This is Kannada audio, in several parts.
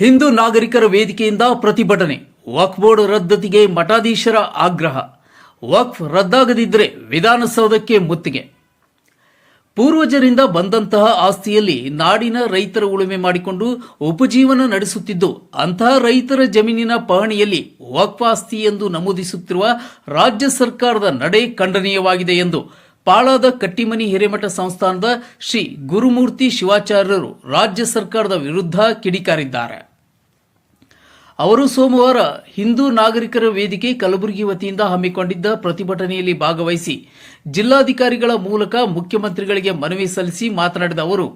ಹಿಂದೂ ನಾಗರಿಕರ ವೇದಿಕೆಯಿಂದ ಪ್ರತಿಭಟನೆ. ವಕ್ ಬೋರ್ಡ್ ರದ್ದತಿಗೆ ಮಠಾಧೀಶರ ಆಗ್ರಹ. ವಕ್ಫ್ ರದ್ದಾಗದಿದ್ದರೆ ವಿಧಾನಸೌಧಕ್ಕೆ ಮುತ್ತಿಗೆ. ಪೂರ್ವಜರಿಂದ ಬಂದಂತಹ ಆಸ್ತಿಯಲ್ಲಿ ನಾಡಿನ ರೈತರ ಉಳುಮೆ ಮಾಡಿಕೊಂಡು ಉಪಜೀವನ ನಡೆಸುತ್ತಿದ್ದು ಅಂತಹ ರೈತರ ಜಮೀನಿನ ಪಹಣಿಯಲ್ಲಿ ವಕ್ಫ್ ಆಸ್ತಿ ಎಂದು ನಮೂದಿಸುತ್ತಿರುವ ರಾಜ್ಯ ಸರ್ಕಾರದ ನಡೆ ಖಂಡನೀಯವಾಗಿದೆ ಎಂದು ಪಾಳಾದ ಕಟ್ಟಿಮನಿ ಹಿರೇಮಠ ಸಂಸ್ಥಾನದ ಶ್ರೀ ಗುರುಮೂರ್ತಿ ಶಿವಾಚಾರ್ಯರು ರಾಜ್ಯ ಸರ್ಕಾರದ ವಿರುದ್ಧ ಕಿಡಿಕಾರಿದ್ದಾರೆ. ಅವರು ಸೋಮವಾರ ಹಿಂದೂ ನಾಗರಿಕರ ವೇದಿಕೆ ಕಲಬುರಗಿ ವತಿಯಿಂದ ಹಮ್ಮಿಕೊಂಡಿದ್ದ ಪ್ರತಿಭಟನೆಯಲ್ಲಿ ಭಾಗವಹಿಸಿ ಜಿಲ್ಲಾಧಿಕಾರಿಗಳ ಮೂಲಕ ಮುಖ್ಯಮಂತ್ರಿಗಳಿಗೆ ಮನವಿ ಸಲ್ಲಿಸಿ ಮಾತನಾಡಿದ ಅವರು,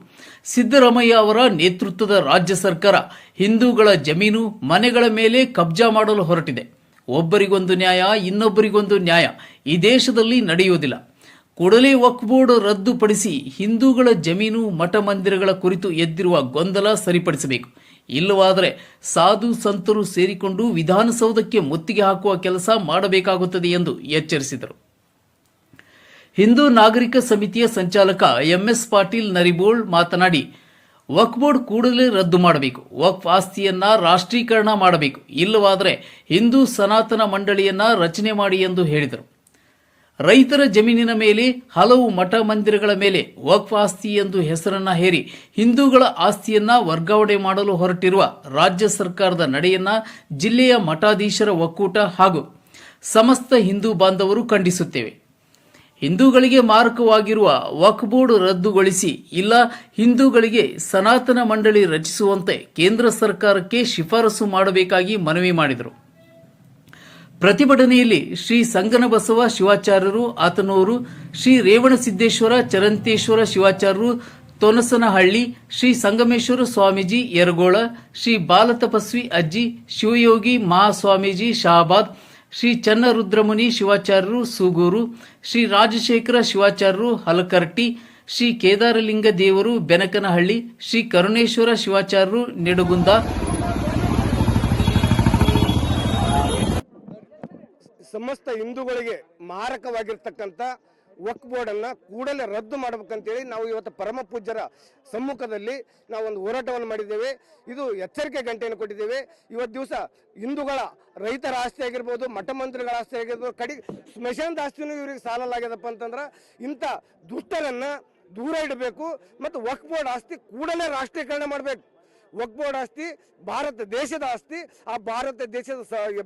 ಸಿದ್ದರಾಮಯ್ಯ ಅವರ ನೇತೃತ್ವದ ರಾಜ್ಯ ಸರ್ಕಾರ ಹಿಂದೂಗಳ ಜಮೀನು, ಮನೆಗಳ ಮೇಲೆ ಕಬ್ಜಾ ಮಾಡಲು ಹೊರಟಿದೆ. ಒಬ್ಬರಿಗೊಂದು ನ್ಯಾಯ, ಇನ್ನೊಬ್ಬರಿಗೊಂದು ನ್ಯಾಯ ಈ ದೇಶದಲ್ಲಿ ನಡೆಯುವುದಿಲ್ಲ. ಕೂಡಲೇ ವಕ್ಫ್ ಬೋರ್ಡ್ ರದ್ದುಪಡಿಸಿ ಹಿಂದೂಗಳ ಜಮೀನು ಮಠ ಮಂದಿರಗಳ ಕುರಿತು ಎದ್ದಿರುವ ಗೊಂದಲ ಸರಿಪಡಿಸಬೇಕು. ಇಲ್ಲವಾದರೆ ಸಾಧು ಸಂತರು ಸೇರಿಕೊಂಡು ವಿಧಾನಸೌಧಕ್ಕೆ ಮುತ್ತಿಗೆ ಹಾಕುವ ಕೆಲಸ ಮಾಡಬೇಕಾಗುತ್ತದೆ ಎಂದು ಎಚ್ಚರಿಸಿದರು. ಹಿಂದೂ ನಾಗರಿಕ ಸಮಿತಿಯ ಸಂಚಾಲಕ ಎಂಎಸ್ ಪಾಟೀಲ್ ನರಿಬೋಳ್ ಮಾತನಾಡಿ ವಕ್ ಬೋರ್ಡ್ ಕೂಡಲೇ ರದ್ದು ಮಾಡಬೇಕು. ವಕ್ಫ್ ಆಸ್ತಿಯನ್ನ ರಾಷ್ಟ್ರೀಕರಣ ಮಾಡಬೇಕು. ಇಲ್ಲವಾದರೆ ಹಿಂದೂ ಸನಾತನ ಮಂಡಳಿಯನ್ನ ರಚನೆ ಮಾಡಿ ಎಂದು ಹೇಳಿದರು. ರೈತರ ಜಮೀನಿನ ಮೇಲೆ, ಹಲವು ಮಠ ಮಂದಿರಗಳ ಮೇಲೆ ವಕ್ಫ್ ಆಸ್ತಿ ಎಂದು ಹೆಸರನ್ನ ಹೇರಿ ಹಿಂದೂಗಳ ಆಸ್ತಿಯನ್ನ ವರ್ಗಾವಣೆ ಮಾಡಲು ಹೊರಟಿರುವ ರಾಜ್ಯ ಸರ್ಕಾರದ ನಡೆಯನ್ನ ಜಿಲ್ಲೆಯ ಮಠಾಧೀಶರ ಒಕ್ಕೂಟ ಹಾಗೂ ಸಮಸ್ತ ಹಿಂದೂ ಬಾಂಧವರು ಖಂಡಿಸುತ್ತೇವೆ. ಹಿಂದೂಗಳಿಗೆ ಮಾರಕವಾಗಿರುವ ವಕ್ಫ್ ಬೋರ್ಡ್ ರದ್ದುಗೊಳಿಸಿ, ಇಲ್ಲ, ಹಿಂದೂಗಳಿಗೆ ಸನಾತನ ಮಂಡಳಿ ರಚಿಸುವಂತೆ ಕೇಂದ್ರ ಸರ್ಕಾರಕ್ಕೆ ಶಿಫಾರಸು ಮಾಡಬೇಕಾಗಿ ಮನವಿ ಮಾಡಿದರು. ಪ್ರತಿಭಟನೆಯಲ್ಲಿ ಶ್ರೀ ಸಂಗನಬಸವ ಶಿವಾಚಾರ್ಯರು ಆತನೂರು ಶ್ರೀ ರೇವಣಸಿದ್ದೇಶ್ವರ, ಚರಂತೇಶ್ವರ ಶಿವಾಚಾರ್ಯರು, ತೊನಸನಹಳ್ಳಿ, ಶ್ರೀ ಸಂಗಮೇಶ್ವರ ಸ್ವಾಮೀಜಿ, ಯರಗೋಳ, ಶ್ರೀ ಬಾಲತಪಸ್ವಿ ಅಜ್ಜಿ, ಶಿವಯೋಗಿ ಮಹಾಸ್ವಾಮೀಜಿ ಶಹಾಬಾದ್, ಶ್ರೀ ಚನ್ನರುದ್ರಮುನಿ ಶಿವಾಚಾರ್ಯರು ಸೂಗೂರು, ಶ್ರೀ ರಾಜಶೇಖರ ಶಿವಾಚಾರ್ಯರು ಹಲಕರ್ಟಿ ಶ್ರೀ ಕೇದಾರಲಿಂಗ ದೇವರು ಬೆನಕನಹಳ್ಳಿ, ಶ್ರೀ ಕರುಣೇಶ್ವರ ಶಿವಾಚಾರ್ಯರು ನಿಡಗುಂದ ಸಮಸ್ತ ಹಿಂದೂಗಳಿಗೆ ಮಾರಕವಾಗಿರ್ತಕ್ಕಂಥ ವಕ್ ಬೋರ್ಡನ್ನು ಕೂಡಲೇ ರದ್ದು ಮಾಡಬೇಕಂತೇಳಿ ನಾವು ಇವತ್ತು ಪರಮ ಪೂಜ್ಯರ ಸಮ್ಮುಖದಲ್ಲಿ ನಾವು ಒಂದು ಹೋರಾಟವನ್ನು ಮಾಡಿದ್ದೇವೆ. ಇದು ಎಚ್ಚರಿಕೆ ಗಂಟೆಯನ್ನು ಕೊಟ್ಟಿದ್ದೇವೆ. ಇವತ್ತು ದಿವಸ ಹಿಂದೂಗಳ ರೈತರ ಆಸ್ತಿ ಆಗಿರ್ಬೋದು, ಮಠ ಮಂತ್ರಿಗಳ ಆಸ್ತಿ ಆಗಿರ್ಬೋದು, ಕಡಿ ಸ್ಮಶಾನದ ಆಸ್ತಿನೂ ಇವರಿಗೆ ಸಾಲಲಾಗ್ಯದಪ್ಪ ಅಂತಂದ್ರೆ ಇಂಥ ದುಷ್ಟರನ್ನ ದೂರ ಇಡಬೇಕು ಮತ್ತು ವಕ್ ಬೋರ್ಡ್ ಆಸ್ತಿ ಕೂಡಲೇ ರಾಷ್ಟ್ರೀಕರಣ ಮಾಡಬೇಕು. ವಕ್ ಆಸ್ತಿ, ಭಾರತ ದೇಶದ ಆಸ್ತಿ, ಆ ಭಾರತ ದೇಶದ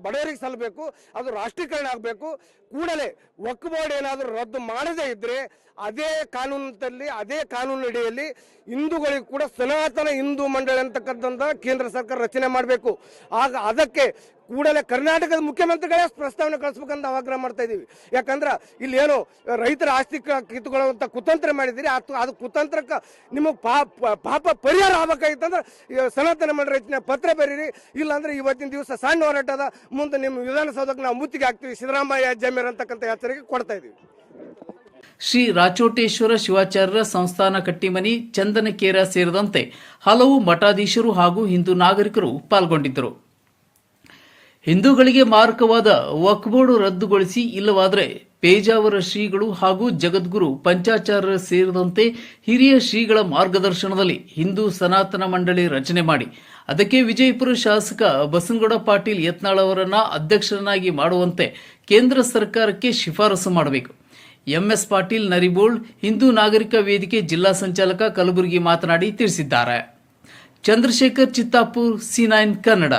ಬಡವರಿಗೆ ಸಲ್ಲಬೇಕು, ಅದು ರಾಷ್ಟ್ರೀಕರಣ ಆಗಬೇಕು. ಕೂಡಲೇ ವಕ್ ಬೋರ್ಡ್ ಏನಾದರೂ ರದ್ದು ಮಾಡದೇ ಇದ್ದರೆ ಅದೇ ಕಾನೂನಲ್ಲಿ ಅದೇ ಕಾನೂನು ಹಿಂದೂಗಳಿಗೆ ಹಿಂದೂಗಳಿಗೂ ಕೂಡ ಸನಾತನ ಹಿಂದೂ ಮಂಡಳಿ ಅಂತಕ್ಕಂಥ ಕೇಂದ್ರ ಸರ್ಕಾರ ರಚನೆ ಮಾಡಬೇಕು. ಆಗ ಅದಕ್ಕೆ ಕೂಡಲೇ ಕರ್ನಾಟಕದ ಮುಖ್ಯಮಂತ್ರಿಗಳೇ ಪ್ರಸ್ತಾವನೆ ಕಳಿಸ್ಬೇಕಂತ ಆಗ್ರಹ ಮಾಡ್ತಾ ಇದೀವಿ. ಯಾಕಂದ್ರೆ ಇಲ್ಲಿ ಏನು ರೈತರ ಆಸ್ತಿ ಕ- ಕಿತ್ತುಕೊಳ್ಳುವಂತ ಕುತಂತ್ರ ಮಾಡಿದಿರಿ ಅದು ಅದು ಕುತಂತ್ರಕ್ಕೆ ನಿಮಗೆ ಪಾಪ ಪರಿಹಾರ ಆಗ್ಬೇಕಾಗಿತ್ತಂದ್ರೆ ಸನಾತನ ಮಂಡಳಿ ರಚನೆ ಪತ್ರ ಬರೀರಿ. ಇಲ್ಲಾಂದ್ರೆ ಇವತ್ತಿನ ದಿವಸ ಸಣ್ಣ ಹೋರಾಟದ ಮುಂದೆ ನಿಮ್ಮ ವಿಧಾನಸೌಧಕ್ಕೆ ನಾವು ಮುತ್ತಿಗೆ ಹಾಕ್ತೀವಿ. ಸಿದ್ದರಾಮಯ್ಯ, ಜಮೀರ್ ಅಂತಕ್ಕಂಥ ಎಚ್ಚರಿಕೆ ಕೊಡ್ತಾ ಇದೀವಿ. ಶ್ರೀ ರಾಚೋಟೇಶ್ವರ ಶಿವಾಚಾರ್ಯರ ಸಂಸ್ಥಾನ ಕಟ್ಟಿಮನಿ ಚಂದನಕೇರ ಸೇರಿದಂತೆ ಹಲವು ಮಠಾಧೀಶರು ಹಾಗೂ ಹಿಂದೂ ನಾಗರಿಕರು ಪಾಲ್ಗೊಂಡಿದ್ದರು. ಹಿಂದೂಗಳಿಗೆ ಮಾರಕವಾದ ವಕ್ಬೋರ್ಡ್ ರದ್ದುಗೊಳಿಸಿ ಇಲ್ಲವಾದರೆ ಪೇಜಾವರ ಶ್ರೀಗಳು ಹಾಗೂ ಜಗದ್ಗುರು ಪಂಚಾಚಾರ್ಯರ ಸೇರಿದಂತೆ ಹಿರಿಯ ಶ್ರೀಗಳ ಮಾರ್ಗದರ್ಶನದಲ್ಲಿ ಹಿಂದೂ ಸನಾತನ ಮಂಡಳಿ ರಚನೆ ಮಾಡಿ. ಅದಕ್ಕೆ ವಿಜಯಪುರ ಶಾಸಕ ಬಸನಗೌಡ ಪಾಟೀಲ್ ಯತ್ನಾಳ್ ಅವರನ್ನ ಅಧ್ಯಕ್ಷರನ್ನಾಗಿ ಮಾಡುವಂತೆ ಕೇಂದ್ರ ಸರ್ಕಾರಕ್ಕೆ ಶಿಫಾರಸು ಮಾಡಬೇಕು. ಎಂಎಸ್ ಪಾಟೀಲ್ ನರಿಬೋಳ್ ಹಿಂದೂ ನಾಗರಿಕ ವೇದಿಕೆ ಜಿಲ್ಲಾ ಸಂಚಾಲಕ ಕಲಬುರಗಿ ಮಾತನಾಡಿ ತಿಳಿಸಿದ್ದಾರೆ. Chandrashekhar Chittapur, C nine Kannada.